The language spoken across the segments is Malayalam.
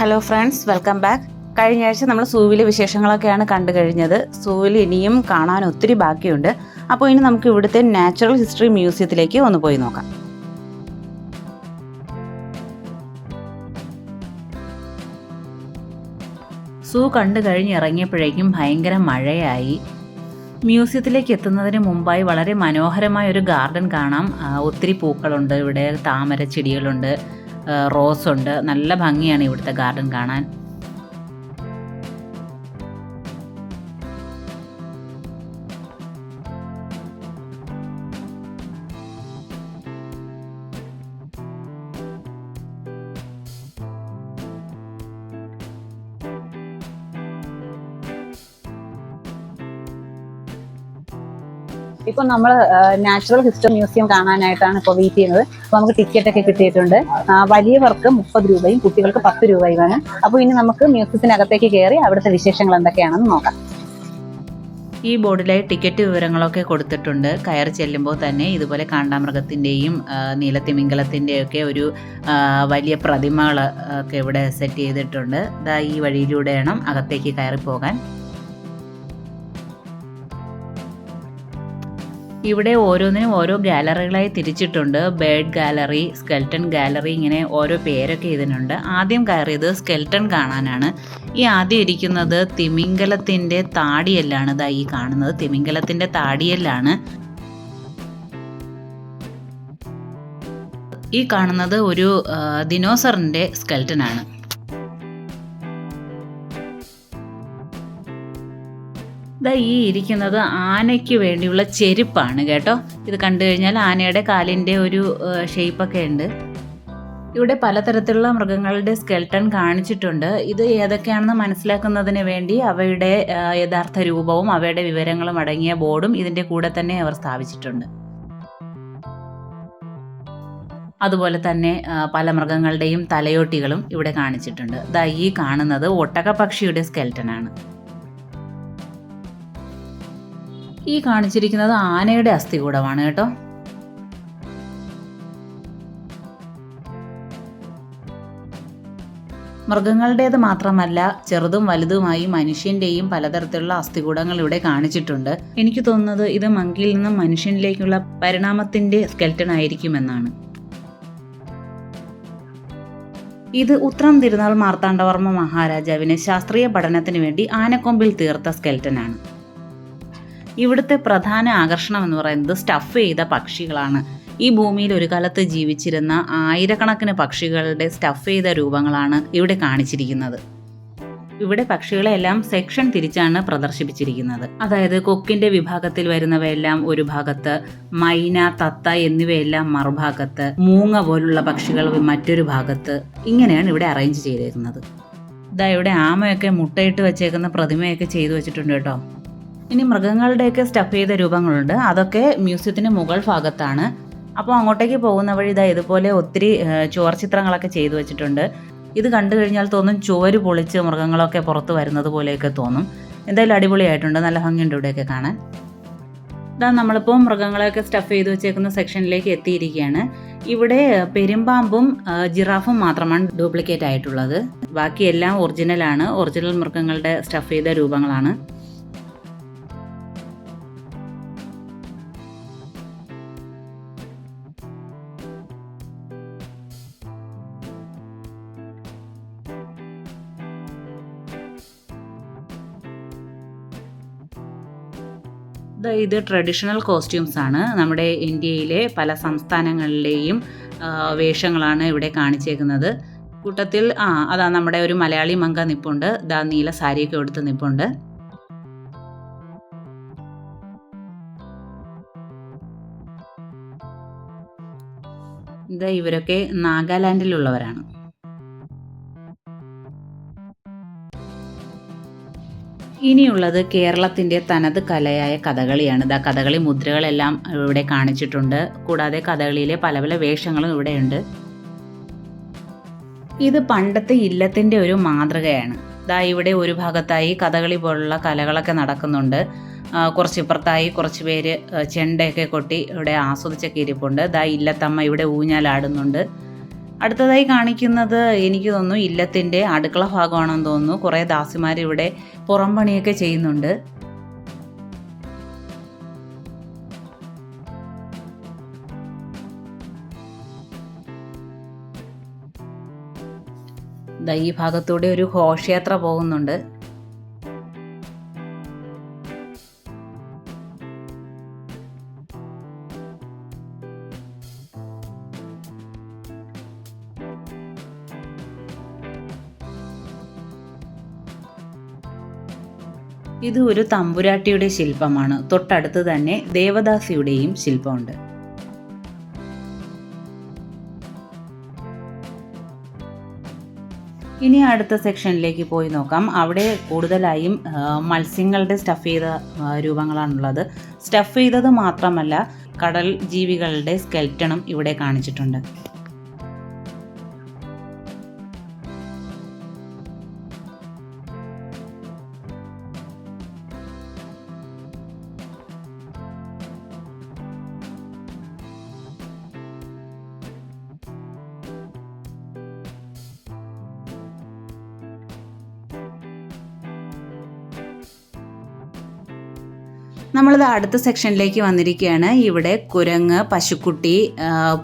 ഹലോ ഫ്രണ്ട്സ് വെൽക്കം ബാക്ക് കഴിഞ്ഞ ആഴ്ച നമ്മൾ സൂവിലെ വിശേഷങ്ങളൊക്കെയാണ് കണ്ടു കഴിഞ്ഞത്. സൂവിൽ ഇനിയും കാണാൻ ഒത്തിരി ബാക്കിയുണ്ട്. അപ്പോൾ ഇനി നമുക്ക് ഇവിടുത്തെ നാച്ചുറൽ ഹിസ്റ്ററി മ്യൂസിയത്തിലേക്ക് ഒന്ന് പോയി നോക്കാം. സൂ കണ്ടു കഴിഞ്ഞ് ഇറങ്ങിയപ്പോഴേക്കും ഭയങ്കര മഴയായി. മ്യൂസിയത്തിലേക്ക് എത്തുന്നതിന് മുമ്പായി വളരെ മനോഹരമായ ഒരു ഗാർഡൻ കാണാം. ഒത്തിരി പൂക്കളുണ്ട്. ഇവിടെ താമര ചെടികളുണ്ട്. ആ, റോസ് ഉണ്ട് നല്ല ഭംഗിയാണ് ഇവിടുത്തെ ഗാർഡൻ കാണാൻ. ഇപ്പൊ നമ്മൾ നാച്ചുറൽ ഹിസ്റ്ററി മ്യൂസിയം കാണാനായിട്ടാണ് ഇപ്പൊ വെയിറ്റ് ചെയ്യുന്നത്. അപ്പൊ നമുക്ക് ടിക്കറ്റ് ഒക്കെ കിട്ടിയിട്ടുണ്ട്. വലിയവർക്ക് മുപ്പത് രൂപയും കുട്ടികൾക്ക് പത്ത് രൂപയുമാണ്. അപ്പോൾ ഇനി നമുക്ക് മ്യൂസിയത്തിനകത്തേക്ക് കയറി അവിടുത്തെ വിശേഷങ്ങൾ എന്തൊക്കെയാണെന്ന് നോക്കാം. ഈ ബോർഡിലായി ടിക്കറ്റ് വിവരങ്ങളൊക്കെ കൊടുത്തിട്ടുണ്ട്. കയറി ചെല്ലുമ്പോൾ തന്നെ ഇതുപോലെ കാണ്ടാമൃഗത്തിന്റെയും നീലത്തിമിംഗലത്തിന്റെയും ഒക്കെ ഒരു വലിയ പ്രതിമകൾ ഒക്കെ ഇവിടെ സെറ്റ് ചെയ്തിട്ടുണ്ട്. ദാ ഈ വഴിയിലൂടെയാണ് അകത്തേക്ക് കയറി പോകാൻ ഇവിടെ ഓരോന്നിനും ഓരോ ഗാലറികളായി തിരിച്ചിട്ടുണ്ട്. ബേർഡ് ഗാലറി സ്കെൽട്ടൺ ഗാലറി ഇങ്ങനെ ഓരോ പേരൊക്കെ ഇതിനുണ്ട്. ആദ്യം കയറിയത് സ്കെൽട്ടൺ കാണാനാണ്. ഈ ആദ്യം ഇരിക്കുന്നത് തിമിംഗലത്തിന്റെ താടിയെല്ലാണ് ഇതാ ഈ കാണുന്നത്. തിമിംഗലത്തിന്റെ താടിയെല്ലാണ്. ഈ കാണുന്നത് ഒരു ദിനോസറിന്റെ സ്കെൽട്ടൻ ദാ ഈ ഇരിക്കുന്നത് ആനയ്ക്ക് വേണ്ടിയുള്ള ചെരുപ്പാണ് കേട്ടോ. ഇത് കണ്ടു കഴിഞ്ഞാൽ ആനയുടെ കാലിന്റെ ഒരു ഷേപ്പൊക്കെ ഉണ്ട്. ഇവിടെ പലതരത്തിലുള്ള മൃഗങ്ങളുടെ സ്കെൽട്ടൺ കാണിച്ചിട്ടുണ്ട്. ഇത് ഏതൊക്കെയാണെന്ന് മനസ്സിലാക്കുന്നതിന് വേണ്ടി അവയുടെ യഥാർത്ഥ രൂപവും അവയുടെ വിവരങ്ങളും അടങ്ങിയ ബോർഡും ഇതിന്റെ കൂടെ തന്നെ അവർ സ്ഥാപിച്ചിട്ടുണ്ട്. അതുപോലെ തന്നെ പല മൃഗങ്ങളുടെയും തലയോട്ടികളും ഇവിടെ കാണിച്ചിട്ടുണ്ട്. ദാ ഈ കാണുന്നത് ഒട്ടകപക്ഷിയുടെ സ്കെൽട്ടനാണ് ഈ കാണിച്ചിരിക്കുന്നത് ആനയുടെ അസ്ഥികൂടമാണ് കേട്ടോ. മൃഗങ്ങളുടേത് മാത്രമല്ല ചെറുതും വലുതുമായി മനുഷ്യന്റെയും പലതരത്തിലുള്ള അസ്ഥികൂടങ്ങൾ ഇവിടെ കാണിച്ചിട്ടുണ്ട്. എനിക്ക് തോന്നുന്നത് ഇത് മങ്കിയിൽ നിന്നും മനുഷ്യനിലേക്കുള്ള പരിണാമത്തിന്റെ സ്കെൽട്ടൺ ആയിരിക്കുമെന്നാണ്. ഇത് ഉത്രം തിരുനാൾ മാർത്താണ്ഡവർമ്മ മഹാരാജാവിന് ശാസ്ത്രീയ പഠനത്തിന് വേണ്ടി ആനക്കൊമ്പിൽ തീർത്ത സ്കെൽട്ടനാണ് ഇവിടുത്തെ പ്രധാന ആകർഷണം എന്ന് പറയുന്നത് സ്റ്റഫ് ചെയ്ത പക്ഷികളാണ്. ഈ ഭൂമിയിൽ ഒരു കാലത്ത് ജീവിച്ചിരുന്ന ആയിരക്കണക്കിന് പക്ഷികളുടെ സ്റ്റഫ് ചെയ്ത രൂപങ്ങളാണ് ഇവിടെ കാണിച്ചിരിക്കുന്നത്. ഇവിടെ പക്ഷികളെല്ലാം സെക്ഷൻ തിരിച്ചാണ് പ്രദർശിപ്പിച്ചിരിക്കുന്നത്. അതായത് കൊക്കിന്റെ വിഭാഗത്തിൽ വരുന്നവയെല്ലാം ഒരു ഭാഗത്ത് മൈന തത്ത എന്നിവയെല്ലാം മറുഭാഗത്ത് മൂങ്ങ പോലുള്ള പക്ഷികൾ മറ്റൊരു ഭാഗത്ത്. ഇങ്ങനെയാണ് ഇവിടെ അറേഞ്ച് ചെയ്തിരിക്കുന്നത് ഇതാ ഇവിടെ ആമയൊക്കെ മുട്ടയിട്ട് വെച്ചേക്കുന്ന പ്രതിമയൊക്കെ ചെയ്തു വെച്ചിട്ടുണ്ട് കേട്ടോ. ഇനി മൃഗങ്ങളുടെയൊക്കെ സ്റ്റഫ് ചെയ്ത രൂപങ്ങളുണ്ട്. അതൊക്കെ മ്യൂസിയത്തിന് മുകൾ ഭാഗത്താണ്. അപ്പോൾ അങ്ങോട്ടേക്ക് പോകുന്ന വഴി ഇതാ ഇതുപോലെ ഒത്തിരി ചുവർ ചിത്രങ്ങളൊക്കെ ചെയ്തു വെച്ചിട്ടുണ്ട്. ഇത് കണ്ടു കഴിഞ്ഞാൽ തോന്നും ചുവര് പൊളിച്ച് മൃഗങ്ങളൊക്കെ പുറത്ത് വരുന്നത് പോലെയൊക്കെ തോന്നും. എന്തായാലും അടിപൊളിയായിട്ടുണ്ട്. നല്ല ഭംഗിയുണ്ട് ഇവിടെയൊക്കെ കാണാൻ. ഇതാ നമ്മളിപ്പോൾ മൃഗങ്ങളെയൊക്കെ സ്റ്റഫ് ചെയ്ത് വെച്ചേക്കുന്ന സെക്ഷനിലേക്ക് എത്തിയിരിക്കുകയാണ്. ഇവിടെ പെരുമ്പാമ്പും ജിറാഫും മാത്രമാണ് ഡ്യൂപ്ലിക്കേറ്റ് ആയിട്ടുള്ളത്. ബാക്കിയെല്ലാം ഒറിജിനലാണ്. ഒറിജിനൽ മൃഗങ്ങളുടെ സ്റ്റഫ് ചെയ്ത രൂപങ്ങളാണ്. ഇത് ട്രഡീഷണൽ കോസ്റ്റ്യൂംസ് ആണ്. നമ്മുടെ ഇന്ത്യയിലെ പല സംസ്ഥാനങ്ങളിലെയും വേഷങ്ങളാണ് ഇവിടെ കാണിച്ചേക്കുന്നത്. കൂട്ടത്തിൽ ആ അതാ നമ്മുടെ ഒരു മലയാളി മങ്ക നിപ്പുണ്ട്. ദാ നീല സാരിയൊക്കെ എടുത്ത് നിപ്പുണ്ട്. ഇത് ഇവരൊക്കെ നാഗാലാൻഡിലുള്ളവരാണ്. ഇനിയുള്ളത് കേരളത്തിന്റെ തനത് കലയായ കഥകളിയാണ്. ഇതാ കഥകളി മുദ്രകളെല്ലാം ഇവിടെ കാണിച്ചിട്ടുണ്ട്. കൂടാതെ കഥകളിയിലെ പല പല വേഷങ്ങളും ഇവിടെയുണ്ട്. ഇത് പണ്ടത്തെ ഇല്ലത്തിന്റെ ഒരു മാതൃകയാണ്. ദാ ഇവിടെ ഒരു ഭാഗത്തായി കഥകളി പോലുള്ള കലകളൊക്കെ നടക്കുന്നുണ്ട്. കുറച്ച് ഇപ്പുറത്തായി കുറച്ച് പേര് ചെണ്ടയൊക്കെ കൊട്ടി ഇവിടെ ആസ്വദിച്ചൊക്കെ ഇരിപ്പുണ്ട്. ദാ ഇല്ലത്തമ്മ ഇവിടെ ഊഞ്ഞാലാടുന്നുണ്ട്. അടുത്തതായി കാണിക്കുന്നത് എനിക്ക് തോന്നുന്നു ഇല്ലത്തിന്റെ അടുക്കള ഭാഗമാണെന്ന് തോന്നുന്നു. കുറേ ദാസിമാർ ഇവിടെ പുറം പണിയൊക്കെ ചെയ്യുന്നുണ്ട്. ഈ ഭാഗത്തൂടെ ഒരു ഘോഷയാത്ര പോകുന്നുണ്ട്. ഇത് ഒരു തമ്പുരാട്ടിയുടെ ശില്പമാണ്. തൊട്ടടുത്ത് തന്നെ ദേവദാസിയുടെയും ശില്പമുണ്ട്. ഇനി അടുത്ത സെക്ഷനിലേക്ക് പോയി നോക്കാം. അവിടെ കൂടുതലായും മത്സ്യങ്ങളുടെ സ്റ്റഫ് ചെയ്ത രൂപങ്ങളാണുള്ളത്. സ്റ്റഫ് ചെയ്തത് മാത്രമല്ല കടൽ ജീവികളുടെ സ്കെൽറ്റണും ഇവിടെ കാണിച്ചിട്ടുണ്ട്. നമ്മളിത് അടുത്ത സെക്ഷനിലേക്ക് വന്നിരിക്കുകയാണ്. ഇവിടെ കുരങ്ങ് പശുക്കുട്ടി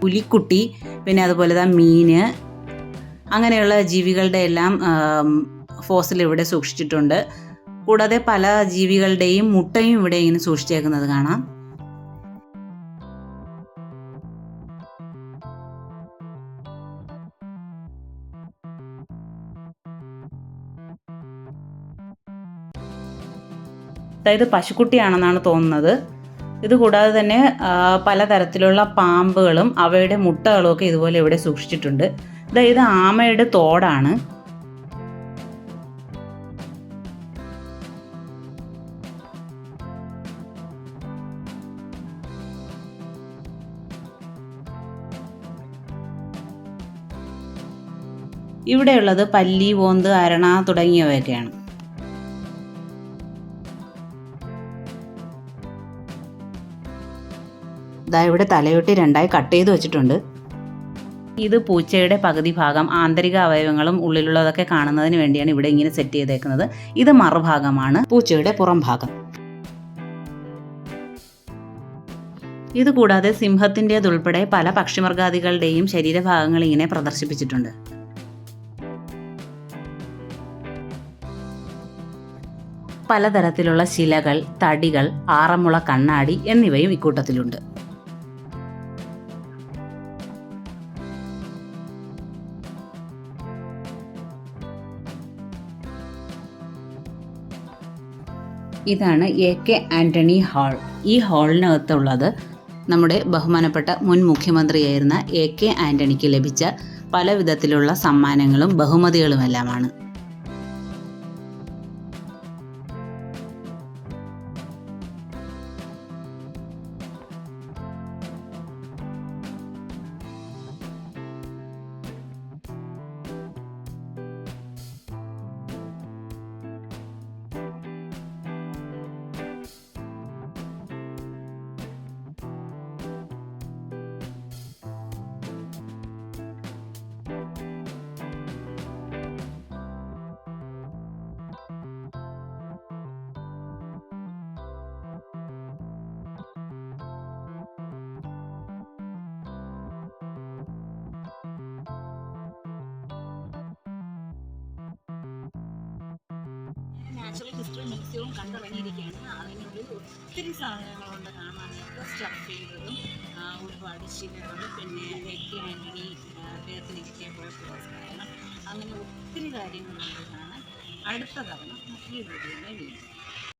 പുലിക്കുട്ടി പിന്നെ അതുപോലെ തന്നെ മീന് അങ്ങനെയുള്ള ജീവികളുടെ എല്ലാം ഫോസിൽ ഇവിടെ സൂക്ഷിച്ചിട്ടുണ്ട്. കൂടാതെ പല ജീവികളുടെയും മുട്ടയും ഇവിടെ ഇങ്ങനെ സൂക്ഷിച്ചേക്കുന്നത് കാണാം. അതായത് പശുക്കുട്ടിയാണെന്നാണ് തോന്നുന്നത്. ഇത് കൂടാതെ തന്നെ പലതരത്തിലുള്ള പാമ്പുകളും അവയുടെ മുട്ടകളും ഒക്കെ ഇതുപോലെ ഇവിടെ സൂക്ഷിച്ചിട്ടുണ്ട്. ഇത് ആമയുടെ തോടാണ്. ഇവിടെയുള്ളത് പല്ലി ഓന്ത് അരണ തുടങ്ങിയവയൊക്കെയാണ്. ദാ ഇവിടെ തലയൊട്ടി രണ്ടായി കട്ട് ചെയ്ത് വെച്ചിട്ടുണ്ട്. ഇത് പൂച്ചയുടെ പകുതി ഭാഗം ആന്തരിക അവയവങ്ങളും ഉള്ളിലുള്ളതൊക്കെ കാണുന്നതിന് വേണ്ടിയാണ് ഇവിടെ ഇങ്ങനെ സെറ്റ് ചെയ്തേക്കുന്നത്. ഇത് മറുഭാഗമാണ്. പൂച്ചയുടെ പുറം ഭാഗം. ഇത് കൂടാതെ സിംഹത്തിന്റെതുൾപ്പെടെ പല പക്ഷിമൃഗാദികളുടെയും ശരീരഭാഗങ്ങൾ ഇങ്ങനെ പ്രദർശിപ്പിച്ചിട്ടുണ്ട്. പലതരത്തിലുള്ള ശിലകൾ തടികൾ ആറന്മുള കണ്ണാടി എന്നിവയും ഇക്കൂട്ടത്തിലുണ്ട്. ഇതാണ് എ കെ ആന്റണി ഹാൾ. ഈ ഹാളിനകത്തുള്ളത് നമ്മുടെ ബഹുമാനപ്പെട്ട മുൻ മുഖ്യമന്ത്രിയായിരുന്ന എ കെ ആന്റണിക്ക് ലഭിച്ച പല വിധത്തിലുള്ള സമ്മാനങ്ങളും ബഹുമതികളുമെല്ലാമാണ്. നാച്ചുറൽ ഹിസ്റ്ററി മ്യൂസിയവും കണ്ടിറങ്ങിയിരിക്കുകയാണ് അതിനുള്ളിൽ ഒത്തിരി സാധനങ്ങളുണ്ട് കാണാനായിട്ട് സ്റ്റഫ് ചെയ്തതും ഒരുപാട് ശിലകൾ പിന്നെ വെക്കി ആന്റണി അദ്ദേഹത്തിന് പോയ പുരസ്കാരങ്ങൾ. അങ്ങനെ ഒത്തിരി കാര്യങ്ങളുണ്ട് കാണാൻ. അടുത്ത തവണ മറ്റൊരു വീഡിയോയിൽ വീണ്ടും.